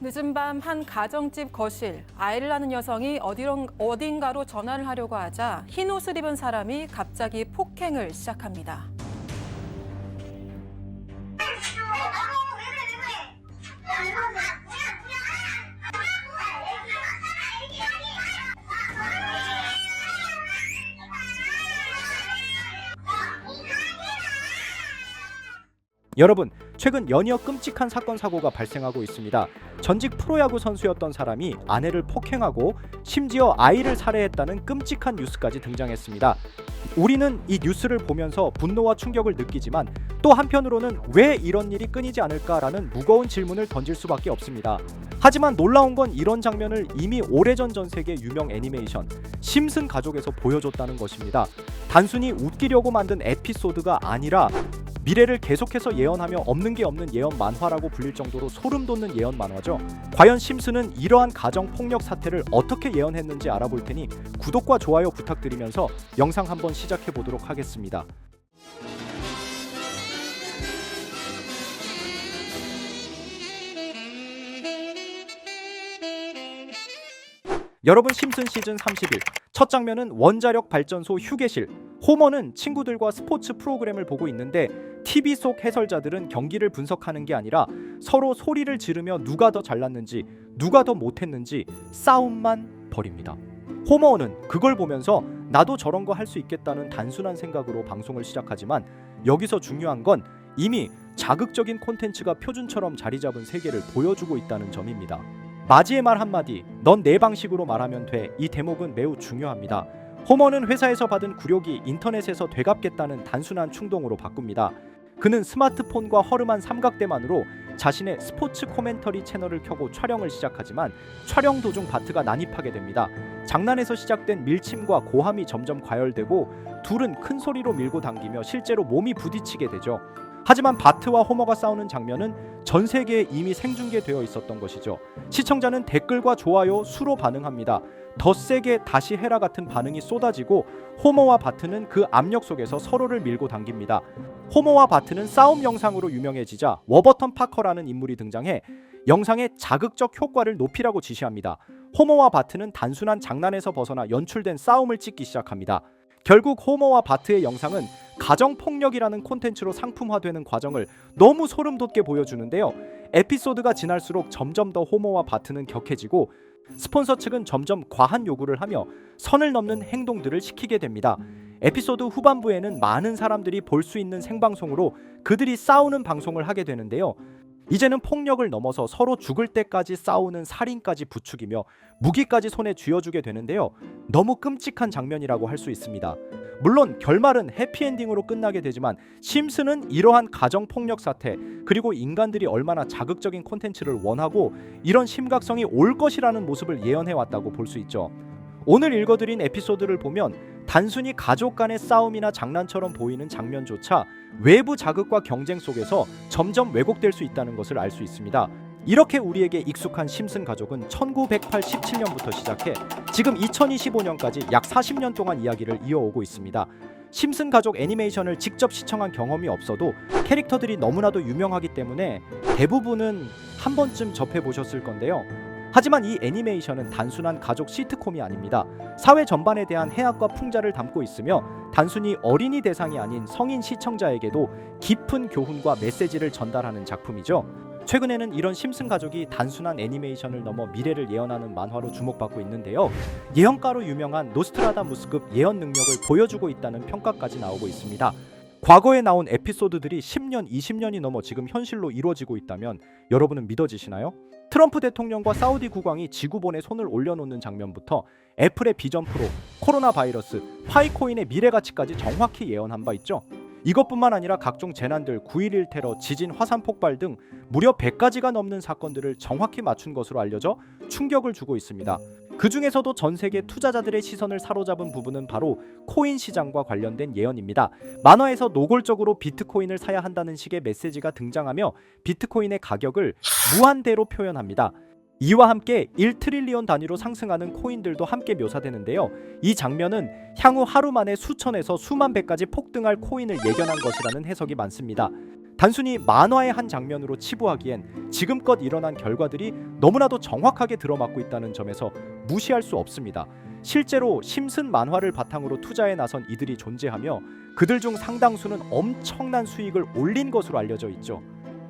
늦은 밤 한 가정집 거실 아이를 낳는 여성이 어디론, 어딘가로 전화를 하려고 하자 흰 옷을 입은 사람이 갑자기 폭행을 시작합니다. 여러분, 최근 연이어 끔찍한 사건 사고가 발생하고 있습니다. 전직 프로야구 선수였던 사람이 아내를 폭행하고 심지어 아이를 살해했다는 끔찍한 뉴스까지 등장했습니다. 우리는 이 뉴스를 보면서 분노와 충격을 느끼지만 또 한편으로는 왜 이런 일이 끊이지 않을까라는 무거운 질문을 던질 수밖에 없습니다. 하지만 놀라운 건 이런 장면을 이미 오래전 전 세계 유명 애니메이션 심슨 가족에서 보여줬다는 것입니다. 단순히 웃기려고 만든 에피소드가 아니라 미래를 계속해서 예언하며 없는 게 없는 예언 만화라고 불릴 정도로 소름 돋는 예언 만화죠. 과연 심슨은 이러한 가정 폭력 사태를 어떻게 예언했는지 알아볼 테니 구독과 좋아요 부탁드리면서 영상 한번 시작해 보도록 하겠습니다. 여러분 심슨 시즌 31. 첫 장면은 원자력 발전소 휴게실. 호머는 친구들과 스포츠 프로그램을 보고 있는데 TV 속 해설자들은 경기를 분석하는 게 아니라 서로 소리를 지르며 누가 더 잘났는지, 누가 더 못했는지 싸움만 벌입니다. 호머는 그걸 보면서 나도 저런 거 할 수 있겠다는 단순한 생각으로 방송을 시작하지만 여기서 중요한 건 이미 자극적인 콘텐츠가 표준처럼 자리 잡은 세계를 보여주고 있다는 점입니다. 마지의 말 한마디, 넌 내 방식으로 말하면 돼. 이 대목은 매우 중요합니다. 호머는 회사에서 받은 굴욕이 인터넷에서 되갚겠다는 단순한 충동으로 바꿉니다. 그는 스마트폰과 허름한 삼각대만으로 자신의 스포츠 코멘터리 채널을 켜고 촬영을 시작하지만 촬영 도중 바트가 난입하게 됩니다. 장난에서 시작된 밀침과 고함이 점점 과열되고 둘은 큰 소리로 밀고 당기며 실제로 몸이 부딪히게 되죠. 하지만 바트와 호머가 싸우는 장면은 전 세계에 이미 생중계되어 있었던 것이죠. 시청자는 댓글과 좋아요, 수로 반응합니다. 더 세게 다시 해라 같은 반응이 쏟아지고 호머와 바트는 그 압력 속에서 서로를 밀고 당깁니다. 호머와 바트는 싸움 영상으로 유명해지자 워버턴 파커라는 인물이 등장해 영상의 자극적 효과를 높이라고 지시합니다. 호머와 바트는 단순한 장난에서 벗어나 연출된 싸움을 찍기 시작합니다. 결국 호머와 바트의 영상은 가정 폭력이라는 콘텐츠로 상품화되는 과정을 너무 소름 돋게 보여주는데요. 에피소드가 지날수록 점점 더 호머와 바트는 격해지고 스폰서 측은 점점 과한 요구를 하며 선을 넘는 행동들을 시키게 됩니다. 에피소드 후반부에는 많은 사람들이 볼 수 있는 생방송으로 그들이 싸우는 방송을 하게 되는데요. 이제는 폭력을 넘어서 서로 죽을 때까지 싸우는 살인까지 부추기며 무기까지 손에 쥐어주게 되는데요. 너무 끔찍한 장면이라고 할 수 있습니다. 물론 결말은 해피엔딩으로 끝나게 되지만 심슨은 이러한 가정 폭력 사태 그리고 인간들이 얼마나 자극적인 콘텐츠를 원하고 이런 심각성이 올 것이라는 모습을 예언해 왔다고 볼 수 있죠. 오늘 읽어드린 에피소드를 보면 단순히 가족 간의 싸움이나 장난처럼 보이는 장면조차 외부 자극과 경쟁 속에서 점점 왜곡될 수 있다는 것을 알 수 있습니다. 이렇게 우리에게 익숙한 심슨 가족은 1987년부터 시작해 지금 2025년까지 약 40년 동안 이야기를 이어오고 있습니다. 심슨 가족 애니메이션을 직접 시청한 경험이 없어도 캐릭터들이 너무나도 유명하기 때문에 대부분은 한 번쯤 접해 보셨을 건데요. 하지만 이 애니메이션은 단순한 가족 시트콤이 아닙니다. 사회 전반에 대한 해악과 풍자를 담고 있으며 단순히 어린이 대상이 아닌 성인 시청자에게도 깊은 교훈과 메시지를 전달하는 작품이죠. 최근에는 이런 심슨 가족이 단순한 애니메이션을 넘어 미래를 예언하는 만화로 주목받고 있는데요. 예언가로 유명한 노스트라다무스급 예언 능력을 보여주고 있다는 평가까지 나오고 있습니다. 과거에 나온 에피소드들이 10년, 20년이 넘어 지금 현실로 이루어지고 있다면 여러분은 믿어지시나요? 트럼프 대통령과 사우디 국왕이 지구본에 손을 올려놓는 장면부터 애플의 비전 프로, 코로나 바이러스, 파이코인의 미래 가치까지 정확히 예언한 바 있죠. 이것뿐만 아니라 각종 재난들, 9.11 테러, 지진, 화산 폭발 등 무려 100가지가 넘는 사건들을 정확히 맞춘 것으로 알려져 충격을 주고 있습니다. 그 중에서도 전 세계 투자자들의 시선을 사로잡은 부분은 바로 코인 시장과 관련된 예언입니다. 만화에서 노골적으로 비트코인을 사야 한다는 식의 메시지가 등장하며 비트코인의 가격을 무한대로 표현합니다. 이와 함께 1트릴리온 단위로 상승하는 코인들도 함께 묘사되는데요. 이 장면은 향후 하루 만에 수천에서 수만 배까지 폭등할 코인을 예견한 것이라는 해석이 많습니다. 단순히 만화의 한 장면으로 치부하기엔 지금껏 일어난 결과들이 너무나도 정확하게 들어맞고 있다는 점에서 무시할 수 없습니다. 실제로 심슨 만화를 바탕으로 투자에 나선 이들이 존재하며 그들 중 상당수는 엄청난 수익을 올린 것으로 알려져 있죠.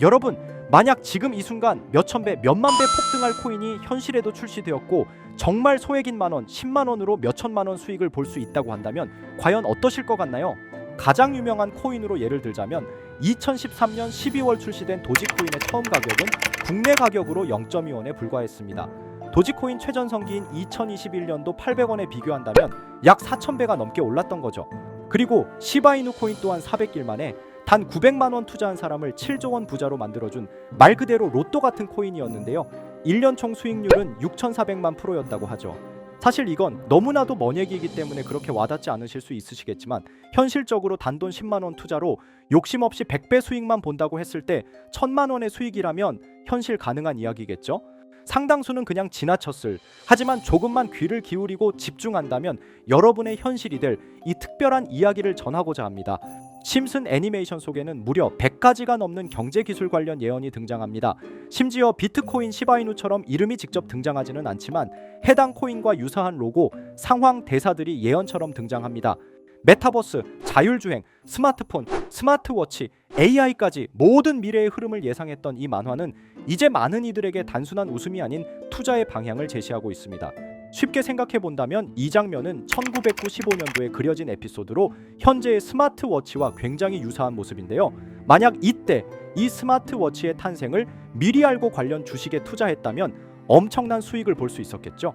여러분, 만약 지금 이 순간 몇천 배, 몇만 배 폭등할 코인이 현실에도 출시되었고 정말 소액인 만 원, 10만 원으로 몇천만 원 수익을 볼 수 있다고 한다면 과연 어떠실 것 같나요? 가장 유명한 코인으로 예를 들자면 2013년 12월 출시된 도지코인의 처음 가격은 국내 가격으로 0.2원에 불과했습니다. 도지코인 최전성기인 2021년도 800원에 비교한다면 약 4,000배가 넘게 올랐던 거죠. 그리고 시바이누 코인 또한 400길 만에 단 900만 원 투자한 사람을 7조 원 부자로 만들어준 말 그대로 로또 같은 코인이었는데요. 1년 총 수익률은 6,400만 프로였다고 하죠. 사실 이건 너무나도 먼 얘기이기 때문에 그렇게 와닿지 않으실 수 있으시겠지만 현실적으로 단돈 10만 원 투자로 욕심 없이 100배 수익만 본다고 했을 때 1000만 원의 수익이라면 현실 가능한 이야기겠죠? 상당수는 그냥 지나쳤을 하지만 조금만 귀를 기울이고 집중한다면 여러분의 현실이 될 이 특별한 이야기를 전하고자 합니다. 심슨 애니메이션 속에는 무려 100가지가 넘는 경제 기술 관련 예언이 등장합니다. 심지어 비트코인 시바이누처럼 이름이 직접 등장하지는 않지만 해당 코인과 유사한 로고, 상황 대사들이 예언처럼 등장합니다. 메타버스, 자율주행, 스마트폰, 스마트워치, AI까지 모든 미래의 흐름을 예상했던 이 만화는 이제 많은 이들에게 단순한 웃음이 아닌 투자의 방향을 제시하고 있습니다. 쉽게 생각해 본다면 이 장면은 1995년도에 그려진 에피소드로 현재의 스마트워치와 굉장히 유사한 모습인데요. 만약 이때 이 스마트워치의 탄생을 미리 알고 관련 주식에 투자했다면 엄청난 수익을 볼 수 있었겠죠.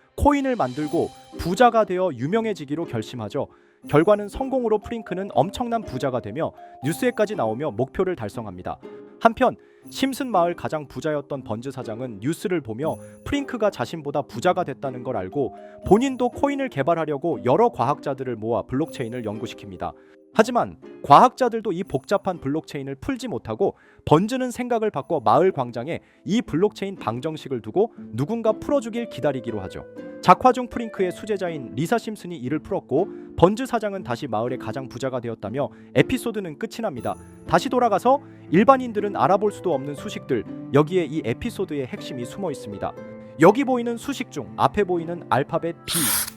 코인을 만들고 부자가 되어 유명해지기로 결심하죠. 결과는 성공으로 프링크는 엄청난 부자가 되며 뉴스에까지 나오며 목표를 달성합니다. 한편 심슨 마을 가장 부자였던 번즈 사장은 뉴스를 보며 프링크가 자신보다 부자가 됐다는 걸 알고 본인도 코인을 개발하려고 여러 과학자들을 모아 블록체인을 연구시킵니다. 하지만 과학자들도 이 복잡한 블록체인을 풀지 못하고 번즈는 생각을 바꿔 마을 광장에 이 블록체인 방정식을 두고 누군가 풀어주길 기다리기로 하죠. 작화 중 프링크의 수제자인 리사 심슨이 이를 풀었고 번즈 사장은 다시 마을의 가장 부자가 되었다며 에피소드는 끝이 납니다. 다시 돌아가서 일반인들은 알아볼 수도 없는 수식들 여기에 이 에피소드의 핵심이 숨어 있습니다. 여기 보이는 수식 중 앞에 보이는 알파벳 B,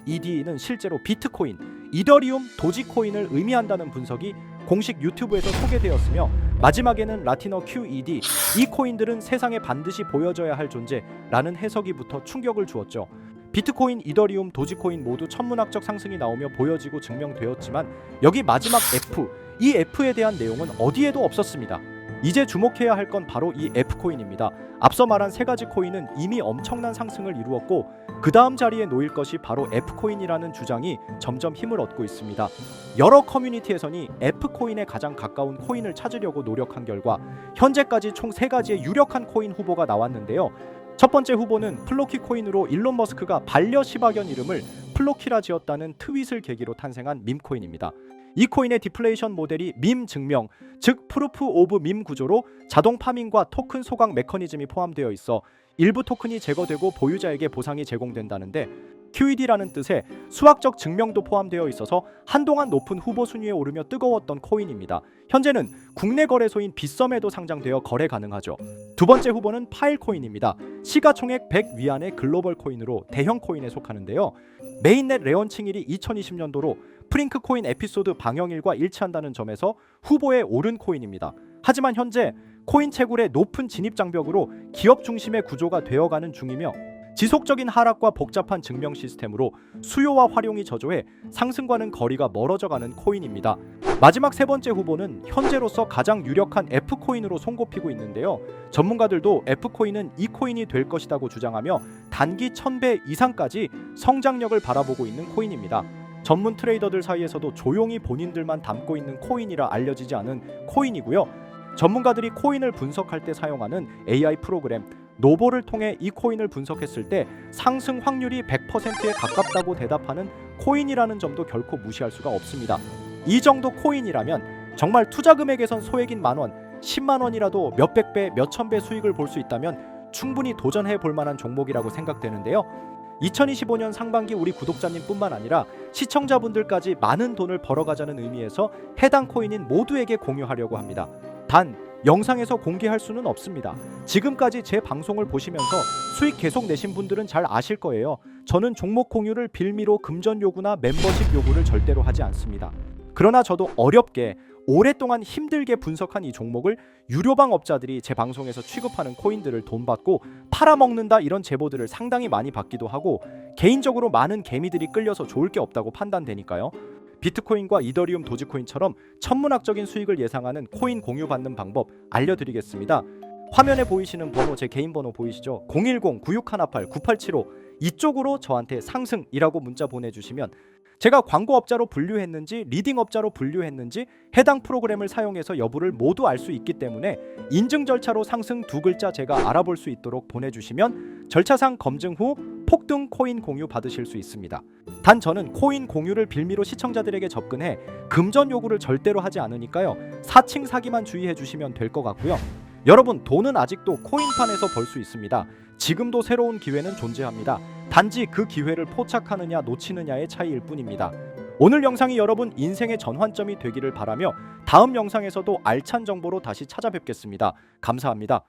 ED는 실제로 비트코인, 이더리움, 도지코인을 의미한다는 분석이 공식 유튜브에서 소개되었으며 마지막에는 라틴어 QED 이 코인들은 세상에 반드시 보여져야 할 존재라는 해석이부터 충격을 주었죠. 비트코인, 이더리움, 도지코인 모두 천문학적 상승이 나오며 보여지고 증명되었지만 여기 마지막 F 이 F에 대한 내용은 어디에도 없었습니다. 이제 주목해야 할 건 바로 이 F 코인입니다. 앞서 말한 세 가지 코인은 이미 엄청난 상승을 이루었고 그 다음 자리에 놓일 것이 바로 F 코인이라는 주장이 점점 힘을 얻고 있습니다. 여러 커뮤니티에서는 F 코인에 가장 가까운 코인을 찾으려고 노력한 결과 현재까지 총 세 가지의 유력한 코인 후보가 나왔는데요. 첫 번째 후보는 플로키 코인으로 일론 머스크가 반려 시바견 이름을 플로키라 지었다는 트윗을 계기로 탄생한 밈 코인입니다. 이 코인의 디플레이션 모델이 밈 증명, 즉 프루프 오브 밈 구조로 자동 파밍과 토큰 소각 메커니즘이 포함되어 있어 일부 토큰이 제거되고 보유자에게 보상이 제공된다는데 QED라는 뜻의 수학적 증명도 포함되어 있어서 한동안 높은 후보 순위에 오르며 뜨거웠던 코인입니다. 현재는 국내 거래소인 빗썸에도 상장되어 거래 가능하죠. 두 번째 후보는 파일코인입니다. 시가총액 100 위안의 글로벌 코인으로 대형 코인에 속하는데요. 메인넷 레언칭일이 2020년도로 프링크 코인 에피소드 방영일과 일치한다는 점에서 후보에 오른 코인입니다. 하지만 현재 코인 채굴의 높은 진입 장벽으로 기업 중심의 구조가 되어가는 중이며 지속적인 하락과 복잡한 증명 시스템으로 수요와 활용이 저조해 상승과는 거리가 멀어져 가는 코인입니다. 마지막 세 번째 후보는 현재로서 가장 유력한 F 코인으로 손꼽히고 있는데요. 전문가들도 F 코인은 이 코인이 될 것이라고 주장하며 단기 1000배 이상까지 성장력을 바라보고 있는 코인입니다. 전문 트레이더들 사이에서도 조용히 본인들만 담고 있는 코인이라 알려지지 않은 코인이고요. 전문가들이 코인을 분석할 때 사용하는 AI 프로그램 노보를 통해 이 코인을 분석했을 때 상승 확률이 100%에 가깝다고 대답하는 코인이라는 점도 결코 무시할 수가 없습니다. 이 정도 코인이라면 정말 투자 금액에선 소액인 만 원, 10만 원이라도 몇백 배, 몇천 배 수익을 볼 수 있다면 충분히 도전해 볼 만한 종목이라고 생각되는데요. 2025년 상반기 우리 구독자님뿐만 아니라 시청자분들까지 많은 돈을 벌어가자는 의미에서 해당 코인인 모두에게 공유하려고 합니다. 단 영상에서 공개할 수는 없습니다. 지금까지 제 방송을 보시면서 수익 계속 내신 분들은 잘 아실 거예요. 저는 종목 공유를 빌미로 금전 요구나 멤버십 요구를 절대로 하지 않습니다. 그러나 저도 어렵게 오랫동안 힘들게 분석한 이 종목을 유료방 업자들이 제 방송에서 취급하는 코인들을 돈 받고 팔아먹는다 이런 제보들을 상당히 많이 받기도 하고 개인적으로 많은 개미들이 끌려서 좋을 게 없다고 판단되니까요. 비트코인과 이더리움 도지코인처럼 천문학적인 수익을 예상하는 코인 공유 받는 방법 알려드리겠습니다. 화면에 보이시는 번호 제 개인 번호 보이시죠? 010-9618-9875 이쪽으로 저한테 상승이라고 문자 보내주시면 제가 광고업자로 분류했는지 리딩업자로 분류했는지 해당 프로그램을 사용해서 여부를 모두 알 수 있기 때문에 인증 절차로 상승 두 글자 제가 알아볼 수 있도록 보내주시면 절차상 검증 후 폭등 코인 공유 받으실 수 있습니다. 단 저는 코인 공유를 빌미로 시청자들에게 접근해 금전 요구를 절대로 하지 않으니까요. 사칭 사기만 주의해 주시면 될 것 같고요. 여러분 돈은 아직도 코인판에서 벌 수 있습니다. 지금도 새로운 기회는 존재합니다. 단지 그 기회를 포착하느냐 놓치느냐의 차이일 뿐입니다. 오늘 영상이 여러분 인생의 전환점이 되기를 바라며 다음 영상에서도 알찬 정보로 다시 찾아뵙겠습니다. 감사합니다.